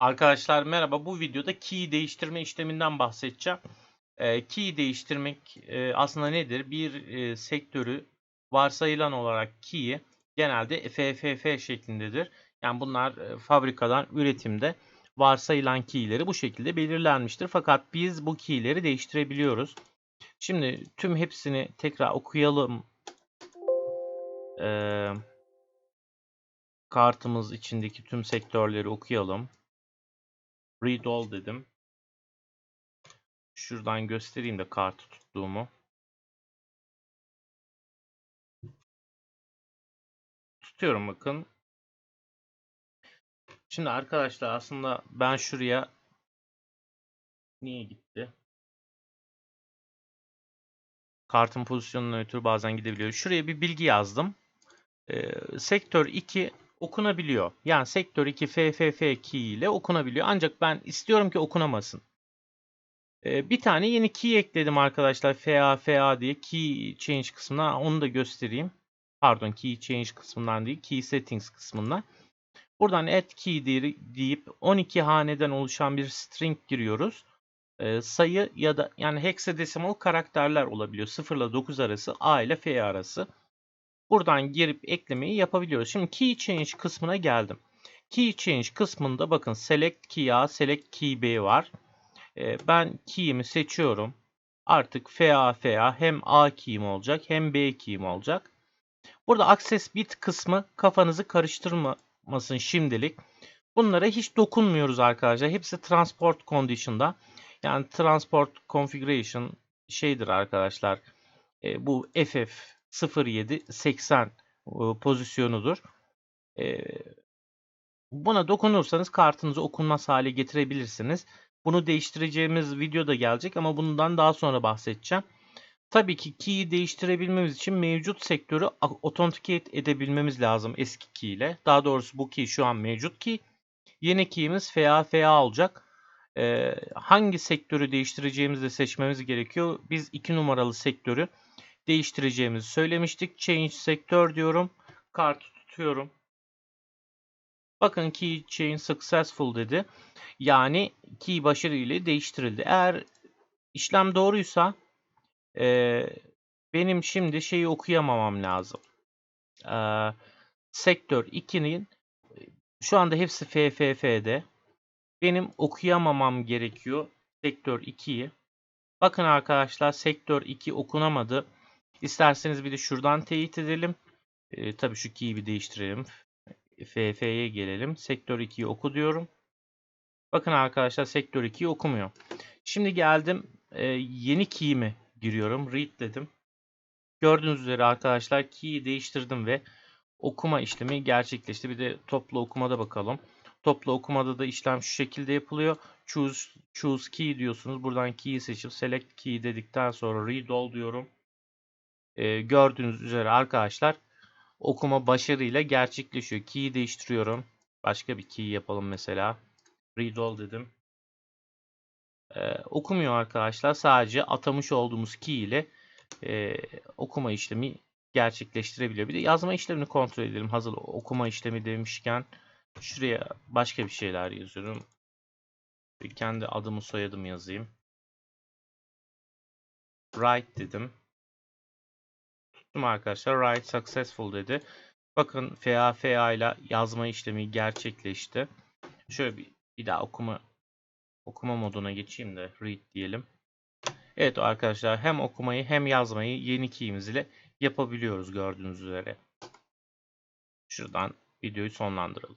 Arkadaşlar merhaba. Bu videoda key değiştirme işleminden bahsedeceğim. E, key değiştirmek e, aslında nedir? Bir e, sektörü varsayılan olarak key'i genelde FFF şeklindedir. Yani bunlar e, fabrikadan üretimde varsayılan key'leri bu şekilde belirlenmiştir. Fakat biz bu key'leri değiştirebiliyoruz. Şimdi tüm hepsini tekrar okuyalım. Eee kartımız içindeki tüm sektörleri okuyalım. Read all dedim. Şuradan göstereyim de kartı tuttuğumu. Tutuyorum bakın. Şimdi arkadaşlar aslında ben şuraya niye gitti? Kartın pozisyonuna ötürü bazen gidebiliyor. Şuraya bir bilgi yazdım. Ee, sektör 2 okunabiliyor. Yani sektör 2 FFF key ile okunabiliyor. Ancak ben istiyorum ki okunamasın. Ee, bir tane yeni key ekledim arkadaşlar. FA FA diye key change kısmına onu da göstereyim. Pardon key change kısmından değil key settings kısmından. Buradan add key deyip 12 haneden oluşan bir string giriyoruz. Ee, sayı ya da yani hexadesimal karakterler olabiliyor. 0 ile 9 arası A ile F arası. Buradan girip eklemeyi yapabiliyoruz. Şimdi key change kısmına geldim. Key change kısmında bakın select key A, select key B var. Ee, ben key'imi seçiyorum. Artık FA FA hem A key'im olacak hem B key'im olacak. Burada access bit kısmı kafanızı karıştırmasın şimdilik. Bunlara hiç dokunmuyoruz arkadaşlar. Hepsi transport condition'da. Yani transport configuration şeydir arkadaşlar. E, bu FF 0780 pozisyonudur. E, buna dokunursanız kartınızı okunmaz hale getirebilirsiniz. Bunu değiştireceğimiz video da gelecek ama bundan daha sonra bahsedeceğim. Tabii ki key'i değiştirebilmemiz için mevcut sektörü authenticate edebilmemiz lazım eski key ile. Daha doğrusu bu key şu an mevcut key. Yeni key'imiz FA FA olacak. Ee, hangi sektörü değiştireceğimizi de seçmemiz gerekiyor. Biz 2 numaralı sektörü değiştireceğimizi söylemiştik. Change sektör diyorum. Kartı tutuyorum. Bakın key change successful dedi. Yani key başarıyla değiştirildi. Eğer işlem doğruysa e, benim şimdi şeyi okuyamamam lazım. E, sektör 2'nin şu anda hepsi FFF'de. Benim okuyamamam gerekiyor sektör 2'yi. Bakın arkadaşlar sektör 2 okunamadı. İsterseniz bir de şuradan teyit edelim. E, tabii şu key'i bir değiştirelim. FF'ye gelelim. Sektör 2'yi oku diyorum. Bakın arkadaşlar sektör 2'yi okumuyor. Şimdi geldim e, yeni key'imi giriyorum. Read dedim. Gördüğünüz üzere arkadaşlar key'i değiştirdim ve okuma işlemi gerçekleşti. Bir de toplu okumada bakalım. Toplu okumada da işlem şu şekilde yapılıyor. Choose, choose key diyorsunuz. Buradan key'i seçip select key dedikten sonra read all diyorum e, gördüğünüz üzere arkadaşlar okuma başarıyla gerçekleşiyor. Key'i değiştiriyorum. Başka bir key yapalım mesela. Read all dedim. Ee, okumuyor arkadaşlar. Sadece atamış olduğumuz key ile e, okuma işlemi gerçekleştirebiliyor. Bir de yazma işlemini kontrol edelim. Hazır okuma işlemi demişken şuraya başka bir şeyler yazıyorum. Bir kendi adımı soyadımı yazayım. Write dedim yaptım arkadaşlar. Write successful dedi. Bakın FA FA ile yazma işlemi gerçekleşti. Şöyle bir, bir daha okuma okuma moduna geçeyim de read diyelim. Evet arkadaşlar hem okumayı hem yazmayı yeni key'imiz ile yapabiliyoruz gördüğünüz üzere. Şuradan videoyu sonlandıralım.